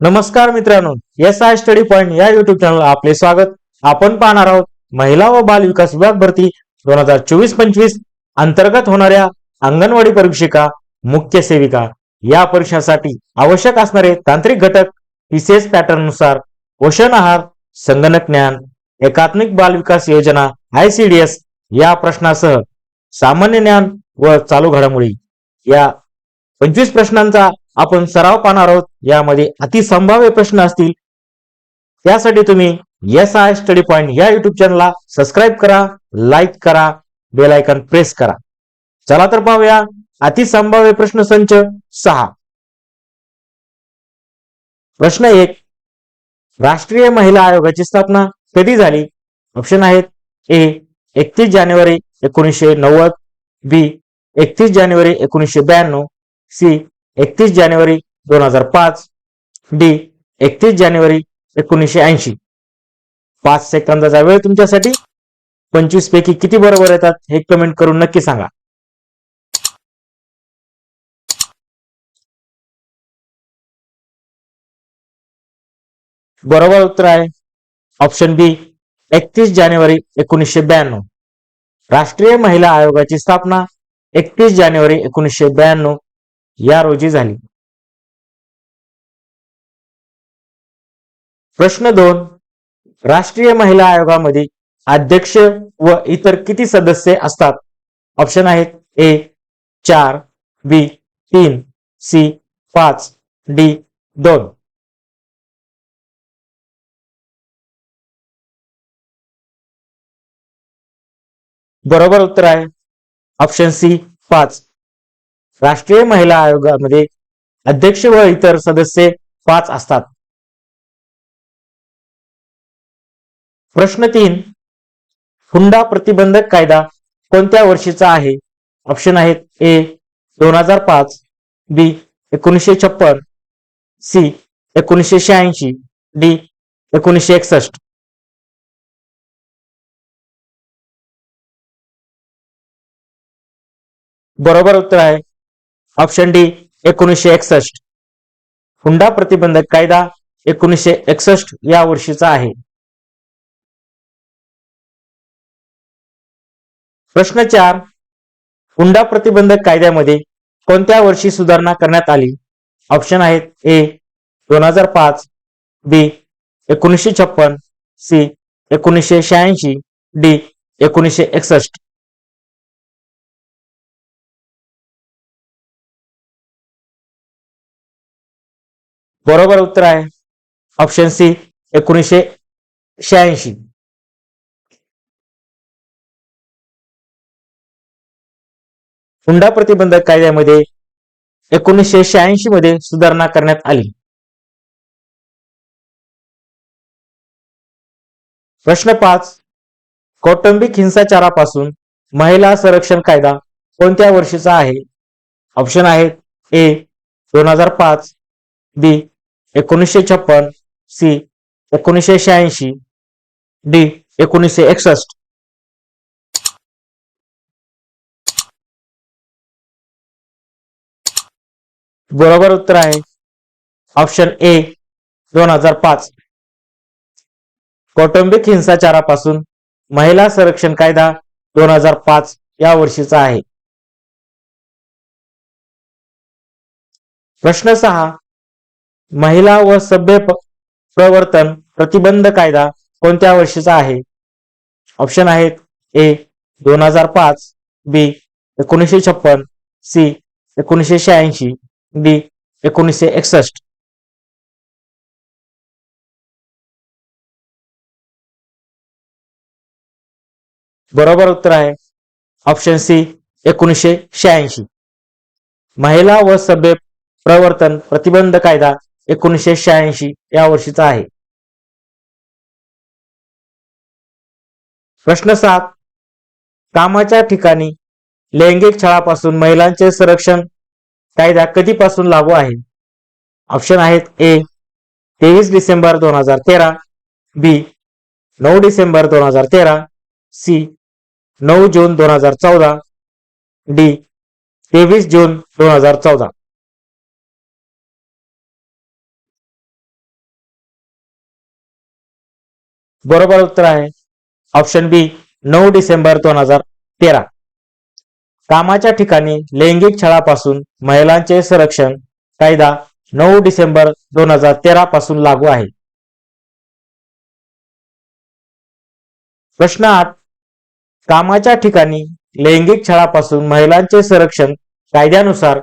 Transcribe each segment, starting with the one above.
नमस्कार मित्रांनो S I study point या युट्यूब चॅनल आपले स्वागत. आपण पाहणार आहोत महिला व बाल विकास विभाग भरती दोन हजार चोवीस पंचवीस अंतर्गत होणाऱ्या अंगणवाडी परीक्षिका मुख्य सेविका या परीक्षासाठी आवश्यक असणारे तांत्रिक घटक पीसीएस पॅटर्ननुसार पोषण आहार संगणक ज्ञान एकात्मिक बाल विकास योजना आयसीडीएस या प्रश्नासह सामान्य ज्ञान व चालू घडामोडी या पंचवीस प्रश्नांचा आपण सराव पाहणार आहोत. यामध्ये अतिसंभाव्य प्रश्न असतील. त्यासाठी तुम्ही एस आय स्टडी पॉईंट या युट्यूब चॅनलला सबस्क्राईब करा लाईक करा बेल आयकॉन प्रेस करा. चला तर पाहूया अतिसंभाव्य प्रश्न संच सहा. प्रश्न एक. राष्ट्रीय महिला आयोगाची स्थापना कधी झाली? ऑप्शन आहेत. ए एकतीस जानेवारी एकोणीसशे नव्वद बी एकतीस जानेवारी एकोणीसशे ब्याण्णव सी एकतीस जानेवारी दोन हजार पाच. डी एकतीस जानेवारी एकोणीसशे ऐंशी. पाच सेकंदाचा वेळ तुमच्यासाठी. पंचवीस पैकी किती बरोबर येतात हे कमेंट करून नक्की सांगा. बरोबर उत्तर आहे. ऑप्शन बी एकतीस जानेवारी एकोणीसशे ब्याण्णव. राष्ट्रीय महिला आयोगाची स्थापना एकतीस जानेवारी एकोणीसशे ब्याण्णव. या रोजी झाली. प्रश्न दोन राष्ट्रीय महिला आयोगामध्ये अध्यक्ष व इतर किती सदस्य असतात? ऑप्शन आहेत ए चार बी तीन सी पाच डी दोन. बरोबर उत्तर आहे. ऑप्शन सी पाच. राष्ट्रीय महिला आयोगामध्ये अध्यक्ष व इतर सदस्य पाच असतात. प्रश्न तीन हुंडा प्रतिबंधक कायदा कोणत्या वर्षीचा आहे? ऑप्शन आहेत ए दोन हजार पाच बी एकोणीसशे छप्पन सी एकोणीसशे शहाऐंशी डी एकोणीसशे एकसष्ट. बरोबर उत्तर आहे ऑप्शन डी एकोणीसशे एकसष्ट. हुंडा प्रतिबंधक कायदा एकोणीसशे एकसष्ट या वर्षीचा आहे. प्रश्न चार हुंडा प्रतिबंधक कायद्यामध्ये कोणत्या वर्षी सुधारणा करण्यात आली? ऑप्शन आहेत ए दोन हजार पाच बी एकोणीसशे छप्पन सी एकोणीसशे शहाऐंशी डी एकोणीसशे एकसष्ट. बरोबर उत्तर आहे. ऑप्शन सी एकोणीसशे शहाऐंशी. हुंडा प्रतिबंधक कायद्यामध्ये एकोणीसशे शहाऐंशी मध्ये सुधारणा करण्यात आली. प्रश्न पाच कौटुंबिक हिंसाचारापासून महिला संरक्षण कायदा कोणत्या वर्षीचा आहे? ऑप्शन आहेत ए दोन हजार पाच बी एकोणीसशे छप्पन सी एकोणीसशे शहाऐंशी डी एकोणीसशे एकसष्ट. बरोबर उत्तर आहे. ऑप्शन ए दोन हजार पाच. कौटुंबिक हिंसाचारापासून महिला संरक्षण कायदा दोन हजार पाच या वर्षीचा आहे. प्रश्न सहा महिला व सभ्य प्रवर्तन प्रतिबंध कायदा कोणत्या वर्षीचा आहे? ऑप्शन आहेत ए दोन हजार पाच बी एकोणीसशे छप्पन सी एकोणीसशे शहाऐंशी डी एकोणीसशे एकसष्ट. बरोबर उत्तर आहे. ऑप्शन सी एकोणीसशे शहाऐंशी. महिला व सभ्य प्रवर्तन प्रतिबंध कायदा एकोणीसशे शहाऐंशी या वर्षीचा आहे. प्रश्न सात. कामाच्या ठिकाणी लैंगिक छळापासून महिलांचे संरक्षण कायदा कधीपासून लागू आहे? ऑप्शन आहेत ए तेवीस डिसेंबर दोन हजार तेरा. बी नऊ डिसेंबर दोन हजार तेरा. सी नऊ जून दोन हजार चौदा. डी तेवीस जून दोन हजार चौदा. बरोबर उत्तर आहे. ऑप्शन बी नऊ डिसेंबर दोन हजार तेरा. कामाच्या ठिकाणी लैंगिक छळापासून महिलांचे संरक्षण कायदा नऊ डिसेंबर दोन हजार तेरा पासून लागू आहे. प्रश्न आठ कामाच्या ठिकाणी लैंगिक छळापासून महिलांचे संरक्षण कायद्यानुसार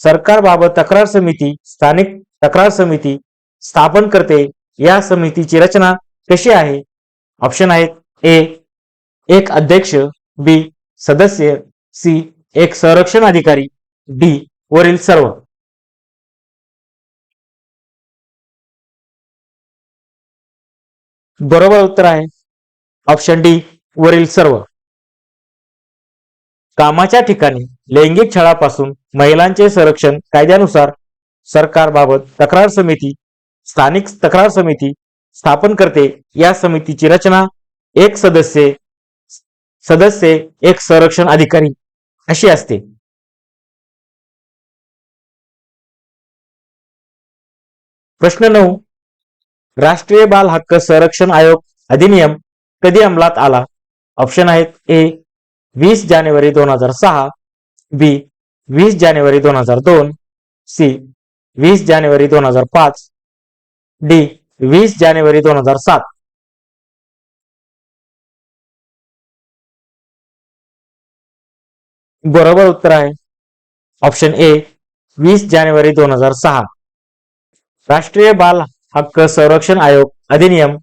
सरकारबाबत तक्रार समिती स्थानिक तक्रार समिती स्थापन करते या समितीची रचना कशी आहे? ऑप्शन आहेत ए एक अध्यक्ष बी सदस्य सी एक संरक्षण अधिकारी डी वरील सर्व. बरोबर उत्तर आहे. ऑप्शन डी वरील सर्व. कामाच्या ठिकाणी लैंगिक छळापासून महिलांचे संरक्षण कायद्यानुसार सरकारबाबत तक्रार समिती स्थानिक तक्रार समिती स्थापन करते. या समितीची रचना एक सदस्य सदस्य एक संरक्षण अधिकारी अशी असते. प्रश्न नऊ. राष्ट्रीय बाल हक्क संरक्षण आयोग अधिनियम कधी अंमलात आला? ऑप्शन आहेत ए वीस जानेवारी दोन हजार सहा बी वीस जानेवारी दोन हजार दोन सी वीस जानेवारी दोन हजार पाच डी वीस जानेवारी दोन हजार सात. बरोबर उत्तर आहे. ऑप्शन ए वीस जानेवारी दोन हजार सहा. राष्ट्रीय बाल हक्क संरक्षण आयोग अधिनियम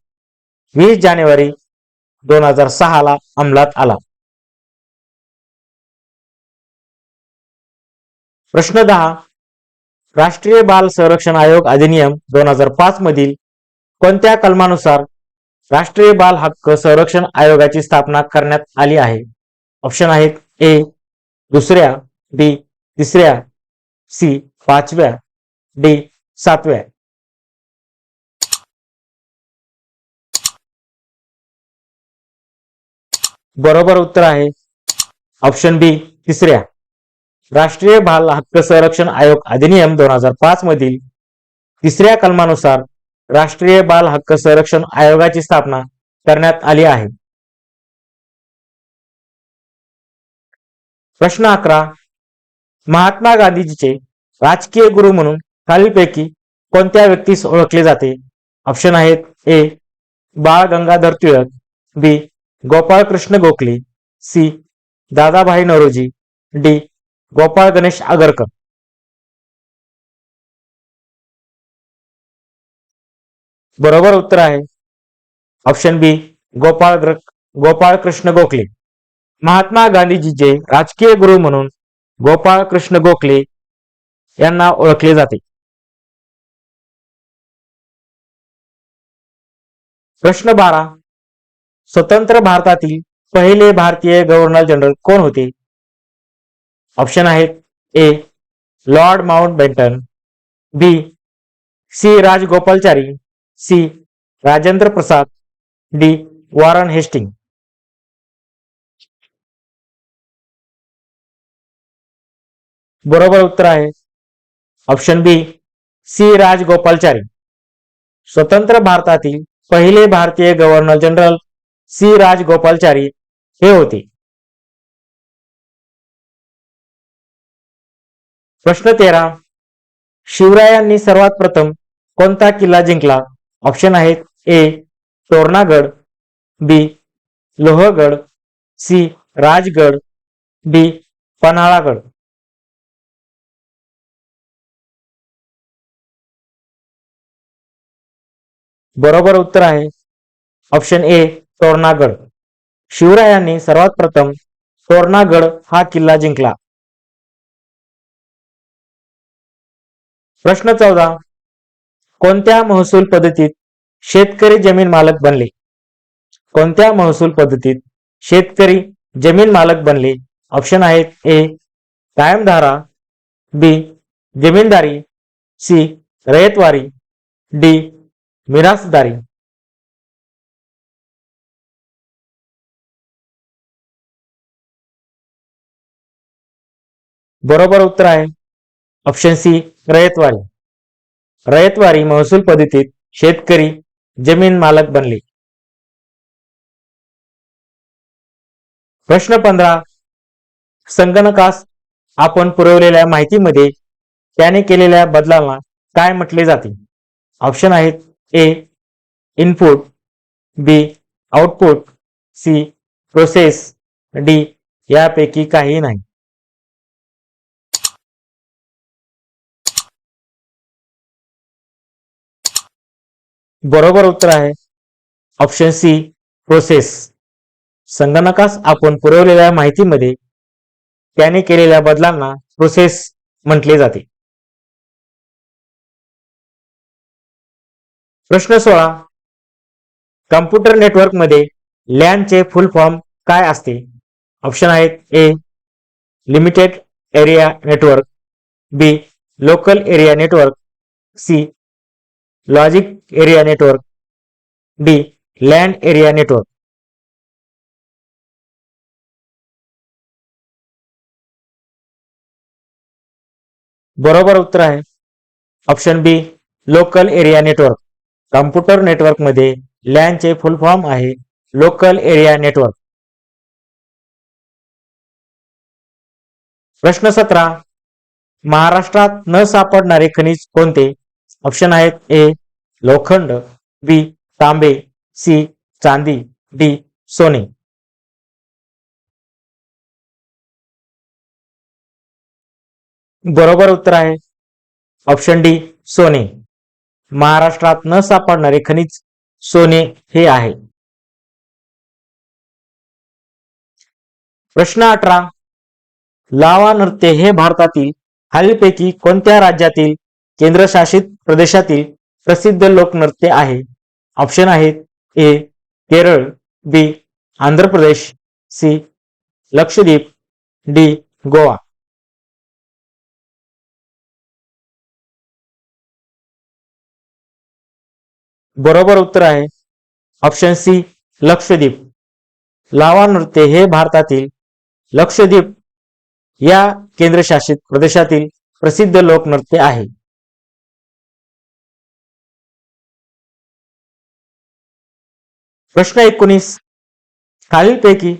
वीस जानेवारी दोन हजार सहा ला अंमलात आला. प्रश्न दहा राष्ट्रीय बाल संरक्षण आयोग अधिनियम दोन हजार पाच मधील कोणत्या कलमानुसार राष्ट्रीय बाल हक्क संरक्षण आयोगाची स्थापना करण्यात आली आहे? ऑप्शन आहेत ए दुसऱ्या बी तिसऱ्या सी पाचव्या डी सातव्या. बरोबर उत्तर आहे ऑप्शन बी तिसऱ्या. राष्ट्रीय बाल हक्क संरक्षण आयोग अधिनियम दोन हजार पाच मधील तिसऱ्या कलमानुसार राष्ट्रीय बाल हक्क संरक्षण आयोगाची स्थापना करण्यात आली आहे. प्रश्न अकरा. महात्मा गांधीजीचे राजकीय गुरु म्हणून खालीलपैकी कोणत्या व्यक्तीस ओळखले जाते? ऑप्शन आहेत A. Bal Gangadhar Tilak B. Gopalkrishna Gokhale C. Dadabhai Naoroji D. Gopal Ganesh Agarkar. बरोबर उत्तर आहे. Option B Gopal Gopal Krishna Gokhale. Mahatma गांधीजीचे राजकीय गुरु म्हणून गोपाळ कृष्ण गोखले यांना ओळखले जाते. प्रश्न बारा स्वतंत्र भारतातील पहिले भारतीय गव्हर्नर जनरल कोण होते? ऑप्शन आहेत A lord Mountbatten B C Rajagopalachari C. Rajendra Prasad D. Warren Hastings. बरोबर उत्तर आहे. Option B C. राजगोपालचारी. स्वतंत्र भारतातील पहिले भारतीय गव्हर्नर जनरल सी. राजगोपालचारी हे होते. प्रश्न तेरा. शिवरायांनी सर्वात प्रथम कोणता किल्ला जिंकला? ऑप्शन आहेत A Torangad B Lohagad C Rajgad B Panhalagad. बरोबर उत्तर आहे ऑप्शन ए तोरणागड शिवरायांनी सर्वात प्रथम तोरणागड हा किल्ला जिंकला. प्रश्न चौदा कोणत्या महसूल पद्धतीत शेतकरी जमीन मालक बनले? कोणत्या महसूल पद्धतीत शेतकरी जमीन मालक बनले? ऑप्शन आहेत ए कायमधारा बी जमीनदारी सी रयतवारी डी मिरासदारी. बरोबर उत्तर आहे. Option C ryotwari. रयतवारी महसूल पद्धतीत शेतकरी जमीन मालक बनले. प्रश्न पंधरा. संगणकास आपण पुरवलेल्या माहितीमध्ये त्याने केलेल्या बदलाला काय म्हटले जाते? ऑप्शन आहेत A input B output C process D यापैकी काही नाही. बरोबर उत्तर आहे. ऑप्शन सी प्रोसेस संगणकास आपण पुरवलेल्या माहितीमध्ये त्याने केलेल्या बदलांना प्रोसेस म्हटले जाते. प्रश्न सोळा. कम्प्युटर नेटवर्कमध्ये लॅनचे फुल फॉर्म काय असते? ऑप्शन आहेत A limited area network B local area network C logic area network. D land area network. बरोबर उत्तर आहे. Option B local area network computer नेटवर्कमध्ये लॅनचे फुल फॉर्म आहे लोकल एरिया नेटवर्क प्रश्न सतरा महाराष्ट्रात न सापडणारे खनिज कोणते? ऑप्शन आहेत ए लोखंड बी तांबे सी चांदी डी सोने. बरोबर उत्तर आहे ऑप्शन डी सोने. महाराष्ट्रात न सापडणारे खनिज सोने हे आहे. प्रश्न अठरा लावा नृत्य हे भारतातील खालीलपैकी कोणत्या राज्यातील केंद्रशासित प्रदेशातील प्रसिद्ध लोकनृत्य आहे. ऑप्शन आहेत A Kerala B Andhra Pradesh C Lakshadweep D Goa. बरोबर उत्तर आहे. Option C Lakshadweep. लावा नृत्य हे भारतातील लक्षद्वीप या केंद्रशासित प्रदेशातील प्रसिद्ध लोकनृत्य आहे. प्रश्न एकोणीस. खालीलपैकी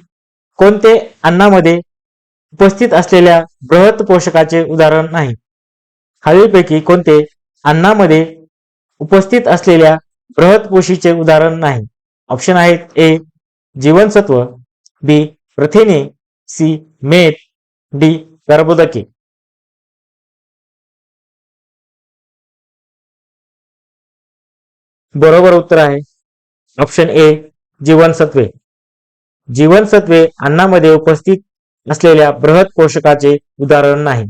कोणते अन्नामध्ये उपस्थित असलेल्या बृहत पोषकाचे उदाहरण नाही? खालीलपैकी कोणते अन्नामध्ये उपस्थित असलेल्या बृहत पोषीचे उदाहरण नाही? ऑप्शन आहेत ए जीवनसत्व बी प्रथिने सी मेद डी कर्बोदके बरोबर उत्तर आहे ऑप्शन ए जीवनसत्वे. जीवनसत्वे अन्नामध्ये उपस्थित असलेल्या बृहत पोषकाचे उदाहरण नाही.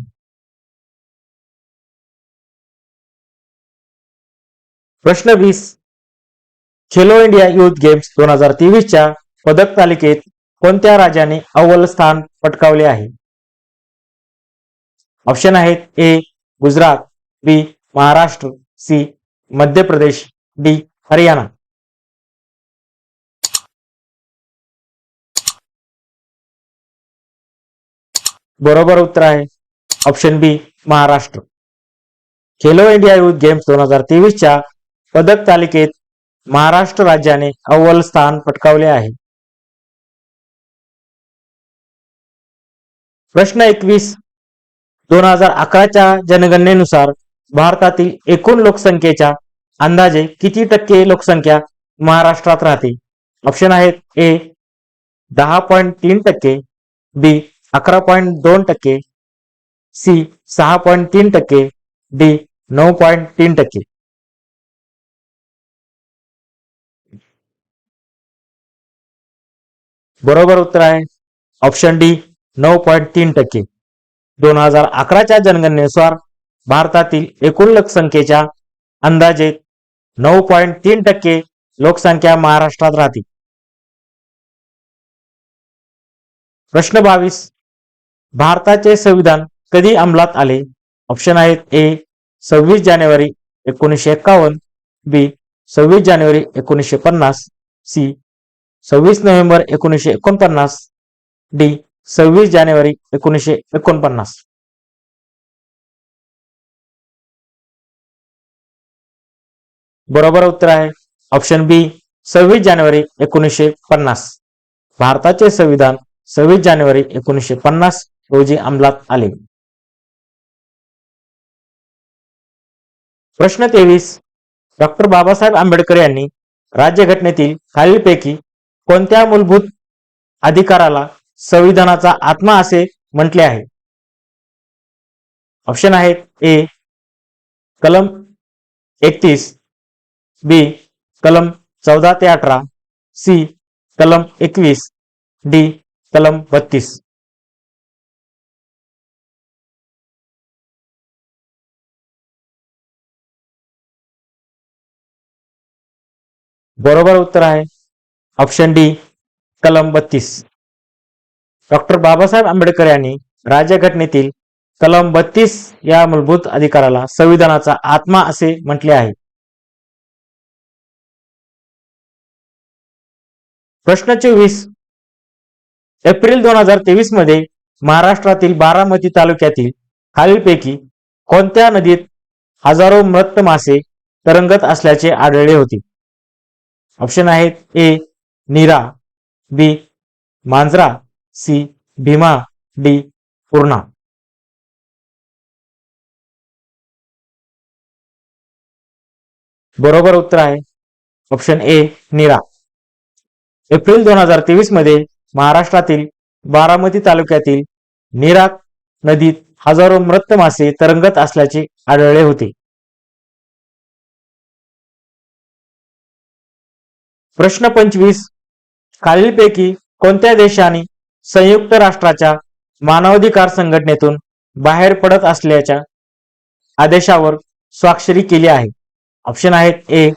प्रश्न वीस. खेलो इंडिया युथ गेम्स दोन हजार तेवीसच्या पदक तालिकेत कोणत्या राज्याने अव्वल स्थान पटकावले आहे? ऑप्शन आहेत A Gujarat B Maharashtra C Madhya Pradesh D Haryana. बरोबर उत्तर आहे. Option B Maharashtra. Khelo India youth games दोन हजार तेवीसच्या पदक तालिकेत महाराष्ट्र राज्याने अव्वल स्थान पटकावले आहे. प्रश्न एकवीस दोन हजार अकराच्या जनगणनेनुसार भारतातील एकूण लोकसंख्येच्या अंदाजे किती टक्के लोकसंख्या महाराष्ट्रात राहते? ऑप्शन आहेत ए दहा पॉईंट तीन टक्के बी अकरा पॉईंट दोन टक्के सी सहा पॉईंट तीन टक्के डी नऊ पॉईंट तीन टक्के. बरोबर उत्तर आहे. ऑप्शन डी नऊ पॉईंट तीन टक्के. दोन हजार अकराच्या जनगणनेनुसार भारतातील एकूण लोकसंख्येच्या अंदाजे नऊ पॉईंट तीन टक्के लोकसंख्या महाराष्ट्रात राहते प्रश्न बावीस. भारताचे संविधान कधी अंमलात आले? ऑप्शन आहेत ए सव्वीस जानेवारी एकोणीसशे एक्कावन्न बी सव्वीस जानेवारी एकोणीसशे पन्नास सी सव्वीस नोव्हेंबर एकोणीसशे एकोणपन्नास डी सव्वीस जानेवारी एकोणीसशे एकोणपन्नास. बरोबर उत्तर आहे. ऑप्शन बी सव्वीस जानेवारी एकोणीसशे पन्नास. भारताचे संविधान सव्वीस जानेवारी एकोणीसशे पन्नास रोजी अंमलात आले. प्रश्न तेवीस. डॉक्टर बाबासाहेब आंबेडकर यांनी राज्यघटनेतील खालीलपैकी कोणत्या मूलभूत अधिकाराला संविधानाचा आत्मा असे म्हटले आहे? ऑप्शन आहेत ए कलम एकतीस बी कलम चौदा ते अठरा सी कलम एकवीस डी कलम बत्तीस. बरोबर उत्तर आहे. ऑप्शन डी कलम बत्तीस. डॉक्टर बाबासाहेब आंबेडकर यांनी राज्यघटनेतील कलम बत्तीस या मूलभूत अधिकाराला संविधानाचा आत्मा असे म्हटले आहे. प्रश्न चोवीस. एप्रिल दोन हजार तेवीसमध्ये महाराष्ट्रातील बारामती तालुक्यातील खालीलपैकी कोणत्या नदीत हजारो मृत मासे तरंगत असल्याचे आढळले होते? ऑप्शन आहेत A Nira B Manjara C Bhima D Purna. बरोबर उत्तर आहे. Option A Nira. एप्रिल दोन हजार तेवीसमध्ये महाराष्ट्रातील बारामती तालुक्यातील नीरा नदीत हजारो मृत मासे तरंगत असल्याचे आढळले होते. प्रश्न पंचवीस. खालीलपैकी कोणत्या देशाने संयुक्त राष्ट्राच्या मानवाधिकार संघटनेतून बाहेर पडत असल्याच्या आदेशावर स्वाक्षरी केली आहे? ऑप्शन आहेत ए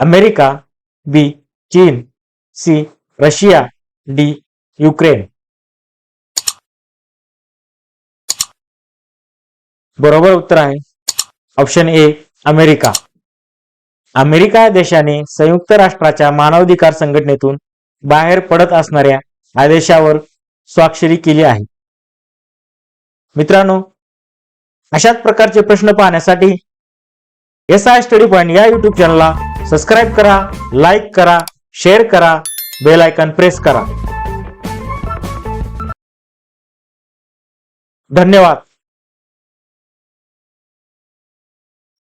अमेरिका बी चीन सी रशिया डी युक्रेन. बरोबर उत्तर आहे. Option A America. अमेरिका या देशाने संयुक्त राष्ट्राच्या मानवाधिकार संघटनेतून बाहेर पडत असणाऱ्या आदेशावर स्वाक्षरी केली आहे. मित्रांनो अशाच प्रकारचे प्रश्न पाहण्यासाठी एस आय स्टडी पॉईंट या युट्यूब चॅनलला सबस्क्राईब करा लाईक करा शेअर करा बेल आयकॉन प्रेस करा. धन्यवाद.